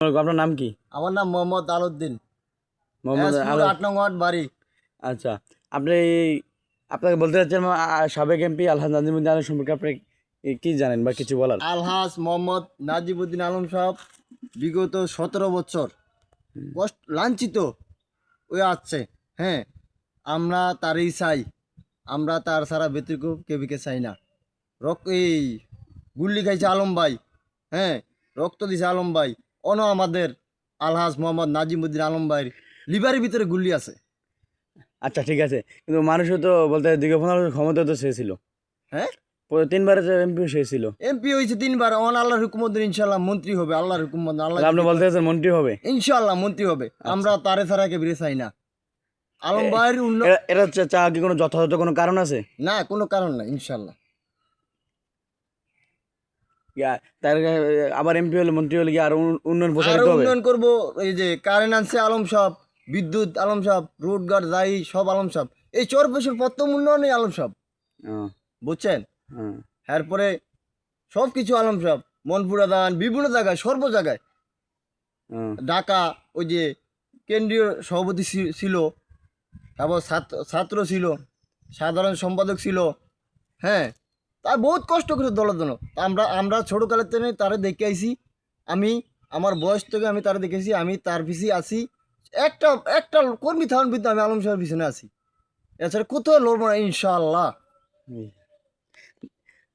আপনার নাম কি? আমার নাম মোহাম্মদ আলউদ্দিন। মোহাম্মদ আট নং ওয়ার্ড বাড়ি। আচ্ছা আপনি আপনাকে বলতে চাচ্ছেন সাবেক এমপি আলহাজ নাজিমুদ্দিন আলম সম্পর্কে আপনি কি- জানেন বা কিছু বলার? আলহাজ মোহাম্মদ নাজিবুদ্দিন আলম সাহেব বিগত সতেরো বছর কষ্ট লাঞ্ছিত হয়ে আসছে। হ্যাঁ আমরা তারই চাই আমরা তার সারা ব্যতিরিক্ত কেবিকে চাই না। রক এই গুল্লি খাইছে আলম ভাই। হ্যাঁ রক্ত দিছে আলম ভাই। অন আমাদের আলহাজ মোহাম্মদ নাজিমুদ্দিন আলম ভাইয়ের লিভারের ভিতরে গুল্লি আছে। আচ্ছা ঠিক আছে। কিন্তু মানুষও তো বলতে দীর্ঘ পনেরো ক্ষমতা তো সে ছিল। হ্যাঁ? তিনবারের এমপি সে ছিল। এমপি হয়েছে তিনবার। অন আল্লাহর হুকুমত ইনশাল্লাহ মন্ত্রী হবে আল্লাহর হুকুমত আল্লাহ আপনি বলতে চাচ্ছেন মন্ত্রী হবে? ইনশাল্লাহ মন্ত্রী হবে। আমরা তারে ছাড়া কে চাই না। আলম ভাইয়ের উন্ন এ- এটা চা- কি কোনো যথাযথ কোনো কারণ আছে? না কোনো কারণ না ইনশাল্লাহ তার আবার এমপি হলে মন্ত্রী হলে কি আর উন্নয়ন প্রসারিত হবে? উন্নয়ন করব এই যে কারেন্ট আনছে আলম সাহেব বিদ্যুৎ আলম সাহেব রোড গার্ড যাই সব আলম সাহেব। এই চর পেশের প্রথম উন্নয়নে আলম সাহেব। বুঝছেন? এরপরে সব কিছু আলম সাহেব মনপুরা দান বিভিন্ন জায়গায় সর্ব জায়গায়। ঢাকা ওই যে কেন্দ্রীয় সভাপতি ছিল তারপর ছাত্র ছাত্র ছিল সাধারণ সম্পাদক ছিল হ্যাঁ? তার বহুত কষ্ট করে দলের জন্য। আমরা আমরা ছোটোকালের থেকে তারে দেখে আইছি আমি আমার বয়স থেকে আমি তারে দেখেছি আমি তার পিছিয়ে আছি। একটা একটা কর্মী থাকুন কিন্তু আমি আলম সাহেবের পিছনে আছি। এছাড়া কোথাও লড়বো না ইনশাআল্লাহ।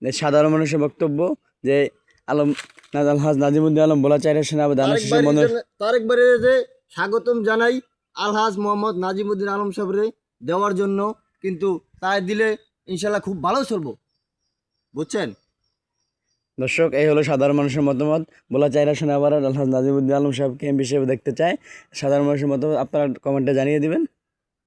যে সাধারণ মানুষের বক্তব্য যে আলম না- আলহাজ নাজিমুদ্দিন আলম বলা চাই সেনা যে স্বাগতম জানাই আলহাজ মোহাম্মদ নাজিমুদ্দিন আলম সাহেবরে দেওয়ার জন্য কিন্তু তাই দিলে ইনশাল্লাহ খুব ভালো চলবো। বুঝছেন? দর্শক, এই হলো সাধারণ মানুষের মতামত। বলা চাই সেনা আবার আলহাজ নাজিমুদ্দিন আলম সাহেবকে এমপি হিসেবে দেখতে চাই। সাধারণ মানুষের মতামত আপনারা কমেন্টে জানিয়ে দিবেন।